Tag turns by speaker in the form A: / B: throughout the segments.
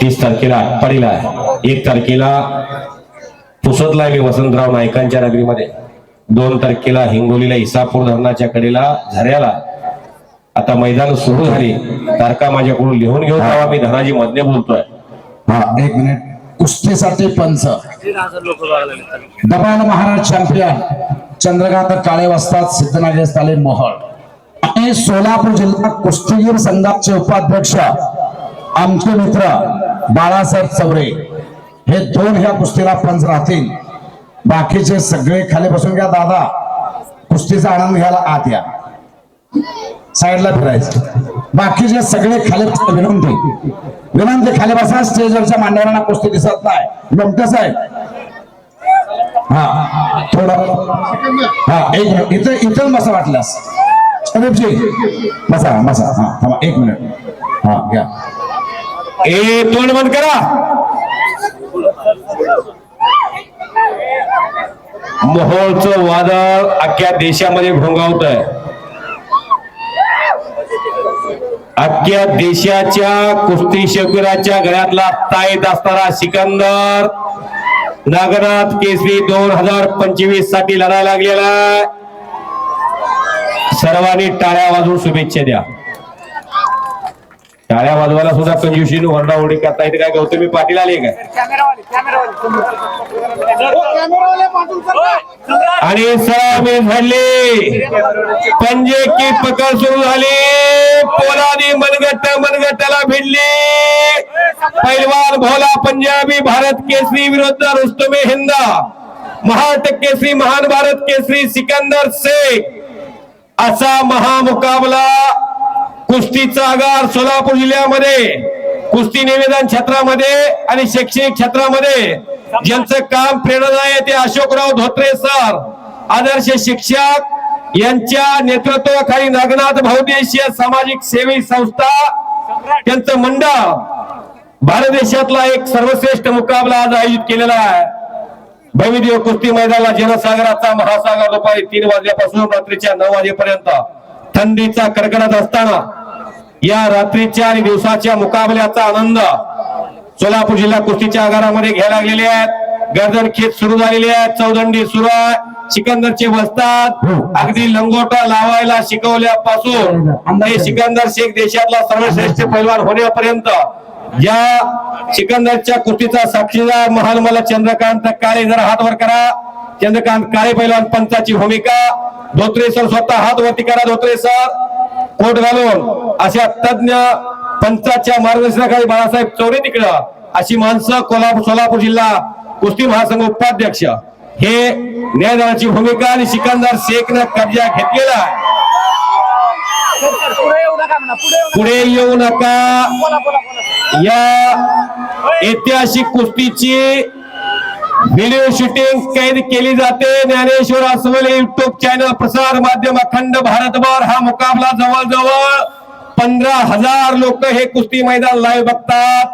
A: तीस तारखेला आटपाडीला एक तारखेला पुसतला मी वसंतराव नायकांच्या नगरीमध्ये. दोन तारखेला हिंगोलीला इसापूर धरणाच्या कडेला झऱ्याला आता मैदान सुरू झाली. तारखा माझ्याकडून लिहून घेऊन जावा मी धनाजी मधने बोलतोय.
B: हा एक मिनिट. कुस्तीसाठी पंच. दबाण महाराज चॅम्पियन चंद्रकांत काळे वस्ताद सिद्धनागेश तालीम मोहळ. आणि सोलापूर जिल्हा कुस्तीगीर संघाचे उपाध्यक्ष आमचे मित्र बाळासाहेब चौरे हे दोन ह्या कुस्तीला पंच राहतील. बाकीचे सगळे खाली बसून घ्या दादा. कुस्तीचा आनंद घ्यायला आत या. साईडला फिरायचं. बाकीचे सगळे खाली विनंती. विनंती खाली बसा स्टेजवरच्या मांडवांना कुस्ती दिसत नाही. लोमटे साहेब. हा थोडं. हा एक मिनिट. इथं इथं बसा वाटल्यास. संदीपजी बसा बसा. हा थांबा एक मिनिट. हा घ्या.
A: ए तोंड बंद करा. मोहोळचं वादळ अख्ख्या देशामध्ये घोंगावत आहे. अख्ख्या देशाच्या कुस्ती शौकीराच्या गळ्यातला ताईत असणारा सिकंदर नागनाथ केसरी दोन हजार पंचवीससाठी लढायला लागलेला सर्वांनी टाळ्या वाजवून शुभेच्छा द्या. टाळ्या वाजवायला सुद्धा कंजुशीन ओरडाओरडी करता येते. काय गौतमी पाटील आले काय आणि सलामी झाली. पंजे की पकड सुरू झाली. पोलानी मनगट्ट मनगट्टाला भिडली. पैलवान भोला पंजाबी भारत केसरी विरुद्ध रुस्तमे हिंदा. महाराष्ट्र केसरी महान भारत केसरी सिकंदर शेख. असा महामुकाबला कुस्तीचा आगार सोलापूर जिल्ह्यामध्ये कुस्ती निवेदन क्षेत्रामध्ये आणि शैक्षणिक क्षेत्रामध्ये ज्यांचं काम प्रेरणादायी आहे ते अशोकराव धोत्रे सर आदर्श शिक्षक यांच्या नेतृत्वाखाली नागनाथ बहुदेशीय सामाजिक सेवी संस्था त्यांचं मंडळ भारत देशातला एक सर्वश्रेष्ठ मुकाबला आज आयोजित केलेला आहे. भविदेव कुस्ती मैदानाला जनसागराचा महासागर दुपारी तीन वाजल्यापासून रात्रीच्या नऊ वाजेपर्यंत थंडीचा कडकडाट असताना या रात्रीच्या आणि दिवसाच्या मुकाबल्याचा आनंद सोलापूर जिल्हा कुस्तीच्या आगारामध्ये घ्यायला लागलेले आहेत. गर्दन खेच सुरू झालेले आहेत. चौदंडी सुरू आहे. सिकंदरचे वस्तात अगदी लंगोटा लावायला शिकवल्यापासून हे सिकंदर शेख देशातला सर्वश्रेष्ठ पैलवान होण्यापर्यंत या सिकंदरच्या कुस्तीचा साक्षीदार महान मला चंद्रकांत काळे. जरा हात वर करा. चंद्रकांत काळे पैलवान पंचाची भूमिका. धोत्रे सर स्वतः हात वरती करा. धोत्रे सर. कोट घालून अशा तज्ञ पंचाच्या मार्गदर्शनाखाली बाळासाहेब चौरे तिकडं अशी माणसं कोल्हापूर सोलापूर जिल्हा कुस्ती महासंघ उपाध्यक्ष हे न्यायदानाची भूमिका आणि सिकंदर शेखनं कब्जा घेतलेला आहे.
C: पुढे येऊ नका
A: या ऐतिहासिक कुस्तीची व्हिडिओ शूटिंग कैद केली जाते ज्ञानेश्वर अस्वले युट्यूब चॅनल प्रसार माध्यम अखंड भारतभर हा मुकाबला जवळजवळ पंधरा हज़ार लोक हे कुस्ती मैदान लाईव्ह बघतात.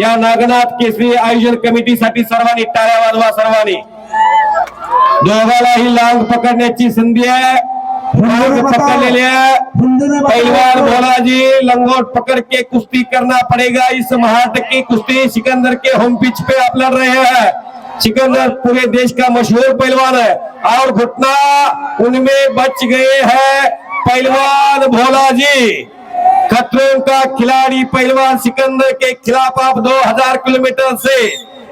A: या नागनाथ केसरी आयोजन कमिटीसाठी सर्वांनी टाळ्या वाजवा सर्वांनी. दोघालाही लांग पकडण्याची संधी आहे. लांग पकडलेली आहे. पहलवान भोला जी लंगोट पकड़ के कुश्ती करना पड़ेगा. इस महाट की कुश्ती सिकंदर के होम पिच पे आप लड़ रहे हैं. सिकंदर पूरे देश का मशहूर पहलवान है। और घुटना उनमें बच गए हैं पहलवान भोला जी खतरों का खिलाड़ी पहलवान सिकंदर के खिलाफ आप 2000 किलोमीटर से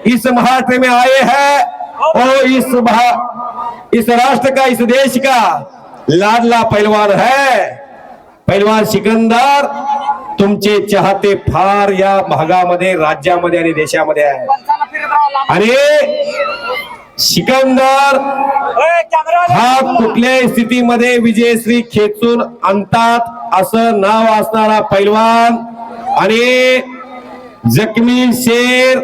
A: इस महाराष्ट्र में आए हैं। और इस इस राष्ट्र का, इस देश का लाडला पहलवान है। पहलवान सिकंदर तुमचे चाहते फार या भागामध्ये राज्यामध्ये आणि देशामध्ये आहे. आणि सिकंदर. हा कुठल्याही स्थितीमध्ये विजयश्री खेचून आणतात असं नाव असणारा पैलवान आणि जखमी शेर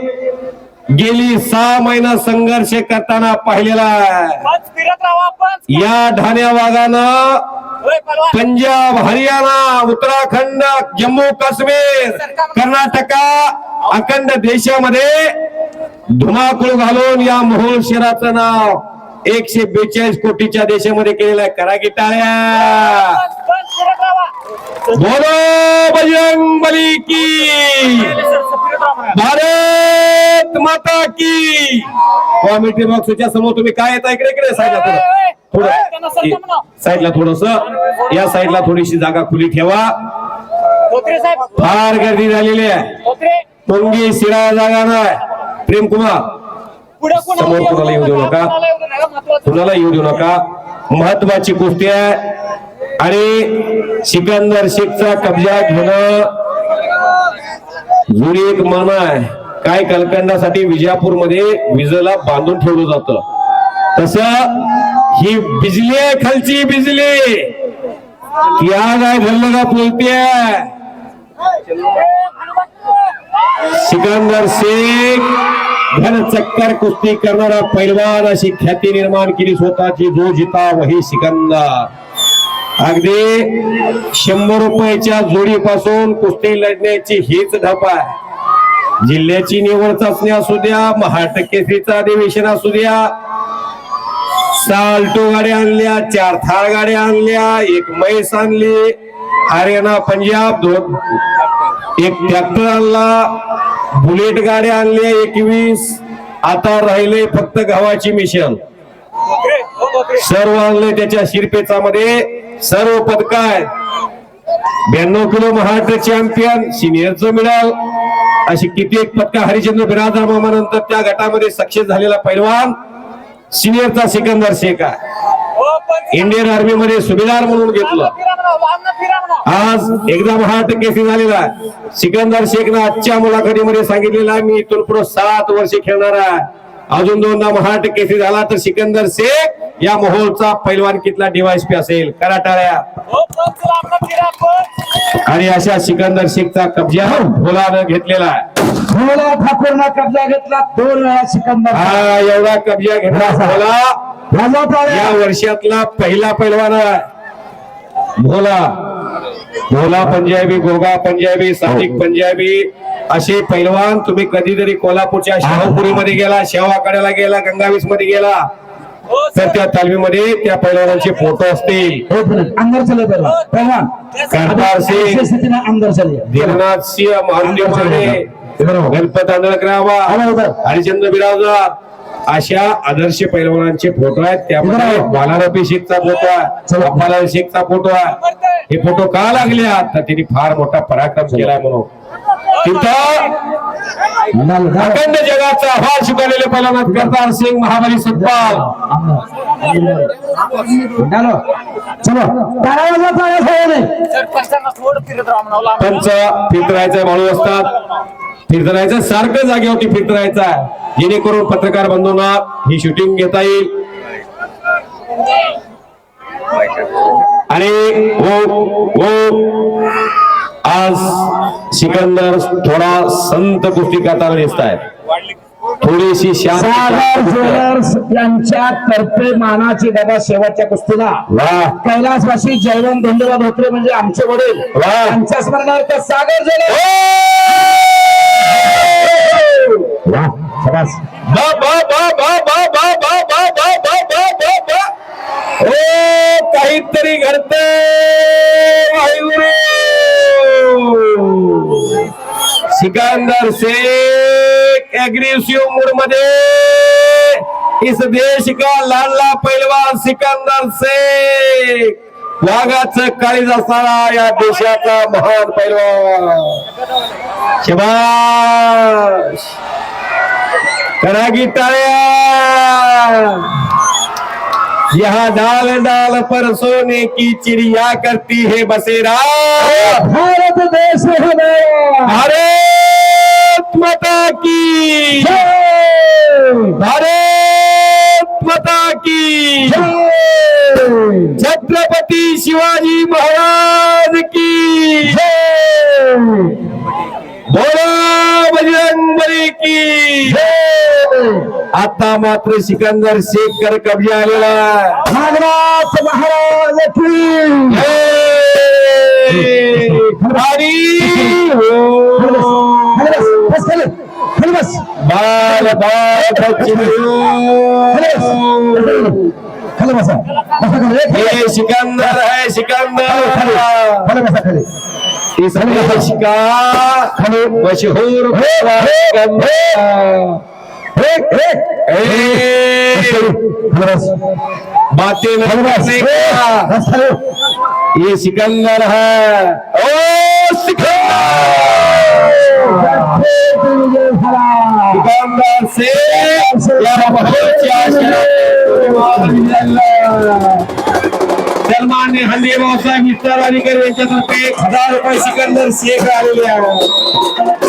A: गेली सहा महिना संघर्ष करताना पाहिलेला आहे या ढाण्या वाघानं. पंजाब हरियाणा उत्तराखंड जम्मू काश्मीर कर्नाटका अखंड देशामध्ये धुमाकूळ घालून या मोहोळ शहराचं नाव एकशे बेचाळीस कोटीच्या देशामध्ये केलेलं आहे करा की टाळ्या. बोलो बजरंग बली की. भारत माता की. कॉमेंट्री बॉक्सच्या समोर तुम्ही काय येता इकडे इकडे साईडला थोडं. थोडं. साईडला थोडस. या साईडला थोडीशी जागा खुली ठेवा. फार गर्दी झालेली आहे. टोंगी शिरा जागा नाही. प्रेमकुमार
C: पुढे कोणाला
A: समोर
C: येऊ
A: कोणाला येऊ देऊ नका.
C: कोणाला येऊ देऊ नका. महत्वाचं.
A: गोष्टी आहे. आणि सिकंदर शेखचा कब्जा घेणं जुनी एक मन आहे. काय कलकंडासाठी विजापूरमध्ये विजेला बांधून ठेवलं जातं. तस ही बिजली आहे खालची बिजली. ती आज आहे धरलं का बोलते सिकंदर शेख घन चक्कर कुस्ती करणारा पैलवान अशी ख्याती निर्माण केली स्वतःची जो जिता वही सिकंदर. अगदी शंभर रुपयाच्या जोडीपासून कुस्ती लढण्याची हीच धप आहे. जिल्ह्याची निवड चाचणी असू द्या महाटकेसरीचा अधिवेशन असू द्या. साल्टो गाड्या आणल्या चार थाळ गाड्या आणल्या एक म्हैस आणली हरियाणा पंजाब दोन एक ट्रॅक्टर आणला बुलेट गाड्या आणल्या एकवीस. आता राहिले फक्त गव्हाची मिशन. सर्व आणले त्याच्या शिरपेचामध्ये. सर्व पदक आहेत. ब्याण्णव किलो महाराष्ट्र चॅम्पियन सिनियरचं मिळाल अशी कित्येक पदक हरिचंद्र बिराजदार मामानंतर त्या गटामध्ये सक्सेस झालेला पैलवान सिनियरचा सिकंदर शेख आहे. इंडियन आर्मी मध्ये सुभेदार म्हणून घेतलं. आज एकदा महाराष्ट्र केसी झालेला आहे. सिकंदर शेखनं आजच्या मुलाखतीमध्ये सांगितलेलं आहे मी इथून पुढे सात वर्ष खेळणार आहे. अजून दोनदा महाराष्ट्र केसी झाला तर सिकंदर शेख या मोहोळचा पैलवानकीतला डीवायसपी असेल? कराटाळ्या.
C: हो.
A: आणि अशा सिकंदर शेखचा कब्जा भोलानं घेतलेला आहे.
B: भोला ठाकूरना कब्जा घेतला दोन वेळा सिकंदर.
A: हा एवढा कब्जा घेतला भोला. या वर्षातला पहिला पैलवान आहे. भोला. भोला पंजाबी गोगा पंजाबी सादिक पंजाबी असे पैलवान तुम्ही कधीतरी कोल्हापूरच्या शाहूपुरीमध्ये गेला शेवाकड्याला गेला गंगावीसमध्ये गेला.
C: हो,
A: तर
C: सर.
A: त्या तालमीमध्ये त्या पैलवानांचे फोटो असतील.
B: अंदर चले पहलवान. पहलवान.
A: करतार सिंग.
B: अंदर चलिए
A: दीननाथ सिंह मारुती माने. गणपत आंधळकरावा. हरिचंद्र बिराजदार अशा आदर्श पैलवानांचे फोटो आहेत. त्यामध्ये. बालारपी शेखचा फोटो आहे. अप्पालाल शेखचा फोटो आहे. हे फोटो का लागले आहेत? तर त्यांनी फार मोठा पराक्रम केलाय म्हणून. तिथं. अखंड जगाचा हार शिकवलेले पहिल्यांदा करतार सिंग महाबली
B: सुद्धा चलो.
A: त्यांचं फिरतरायचं माणूस असतात. फिरतरायचं सारखं जागेवरती फिरतरायचं राहायचा जेणेकरून पत्रकार बंधूंना ही शूटिंग घेता येईल. आणि हो. हो. आज सिकंदर थोडा संत गोष्टी करताना दिसत आहेत थोडीशी
B: यांच्या तर्फे मानाची दादा शेवटच्या कुस्तीला कैलासवासी जयवंत धोंडोबा धोत्रे म्हणजे आमचे वडील आमच्या स्मरणार्थ सागर
A: जय काहीतरी घडत सिकंदर शेख एग्रेसिव मूड मध्ये इस देश का लाडला पैलवान सिकंदर शेख। वाघाचं काळीज असणारा या देशाचा महान पैलवान शबाश। करा की टाळ्या यहाँ डाल डाल पर सोने की चिड़िया करती है बसेरा।
B: भारत देश है मेरा.
A: माता की
B: जय.
A: भारत माता की
B: जय.
A: छत्रपती शिवाजी महाराज की
B: जय.
A: बोला बजरंग बली की
B: जय.
A: आता मात्र सिकंदर शेखकर कब्जा आलेला आहे.
B: नागराज महाराज की
A: जय. हरी
B: खाली
A: ओम.
B: बस बस खाली खाली बस
A: बाल
B: खाली बस
A: सिकंदर है सिकंदर
B: खाली बसा खाली
A: इस मशहूर बातें नहीं ये सिकंदर है। ओ सिकंदर! सिकंदर से या बहुत सलमान हल्ली व्यवसाय मिस्टर अधिकारी यांच्यातर्फे एक हजार रुपये सिकंदर शेख आलेले आहे